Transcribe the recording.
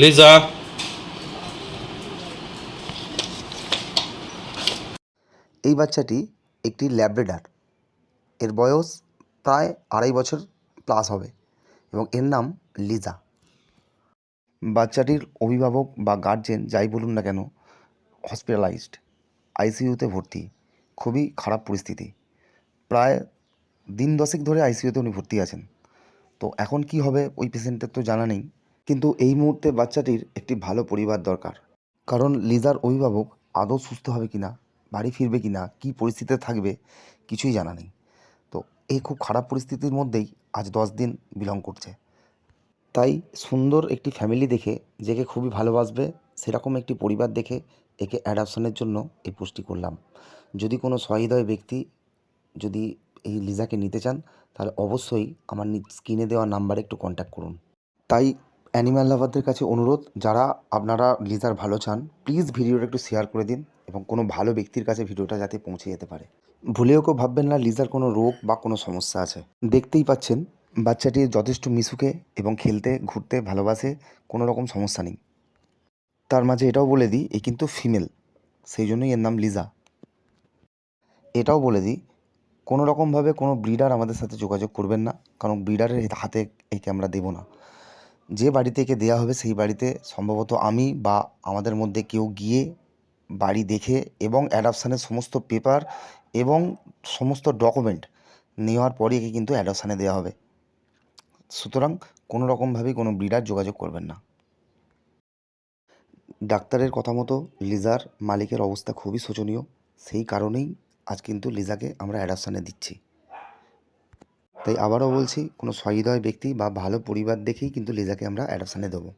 লিজা এই বাচ্চাটি একটি ল্যাব্রেডার। এর বয়স প্রায় আড়াই বছর প্লাস হবে এবং এর নাম লিজা। বাচ্চাটির অভিভাবক বা গার্জেন যাই বলুন না কেন হসপিটালাইজড আইসিইউতে ভর্তি। খুবই খারাপ পরিস্থিতি। প্রায় দিন দশেক ধরে আইসিইউতে উনি ভর্তি আছেন। তো এখন কি হবে ওই পেশেন্টের তো জানা নেই। কিন্তু এই মুহূর্তে বাচ্চাটির একটি ভালো পরিবার দরকার। কারণ লিজার অভিভাবক আদৌ সুস্থ হবে কি না বাড়ি ফিরবে কি না কী পরিস্থিতিতে থাকবে, কিছুই জানা নেই। তো এই খুব খারাপ পরিস্থিতির মধ্যেই আজ দশ দিন বিলং করছে। তাই সুন্দর একটি ফ্যামিলি দেখে, যেকে খুবই ভালোবাসবে, সেরকম একটি পরিবার দেখে একে অ্যাডাপশনের জন্য এই পোস্টটি করলাম। যদি কোনো সহৃদয় ব্যক্তি যদি এই লিজাকে নিতে চান, তাহলে অবশ্যই আমার স্ক্রিনে দেওয়া নাম্বারে একটু কন্ট্যাক্ট করুন। তাই অ্যানিম্যাল লাভারদের কাছে অনুরোধ, যারা আপনারা লিজার ভালো চান, প্লিজ ভিডিওটা একটু শেয়ার করে দিন এবং কোনো ভালো ব্যক্তির কাছে ভিডিওটা যাতে পৌঁছে যেতে পারে। ভুলেও কেউ ভাববেন না, লিজার কোনো রোগ বা কোনো সমস্যা আছে। দেখতেই পাচ্ছেন, বাচ্চাটি যথেষ্ট মিশুকে এবং খেলতে, ঘুরতে ভালোবাসে, কোনো রকম সমস্যা নেই। তার মাঝে এটাও বলে দিই, এ কিন্তু ফিমেল, সেই জন্যই এর নাম লিজা। এটাও বলে দিই, কোনো রকমভাবে কোনো ব্রিডার আমাদের সাথে যোগাযোগ করবেন না, কারণ ব্রিডারের হাতে একে আমরা দেবো না। যে বাড়ি থেকে দেওয়া হবে সেই বাড়িতে সম্ভবত আমি বা আমাদের মধ্যে কেউ গিয়ে বাড়ি দেখে এবং অ্যাডাপশানের সমস্ত পেপার এবং সমস্ত ডকুমেন্ট নেওয়ার পরই একে কিন্তু অ্যাডাপশানে দেওয়া হবে। সুতরাং কোনো রকমভাবেই কোনো ব্রিডার যোগাযোগ করবেন না। ডাক্তারের কথা মতো লিজার মালিকের অবস্থা খুবই শোচনীয়। সেই কারণেই আজ কিন্তু লিজাকে আমরা অ্যাডাপশানে দিচ্ছি। তাই আবারও বলছি, কোনো সহৃদয় ব্যক্তি বা ভালো পরিবার দেখেই কিন্তু লিজাকে আমরা অ্যাডাপশানে দেবো।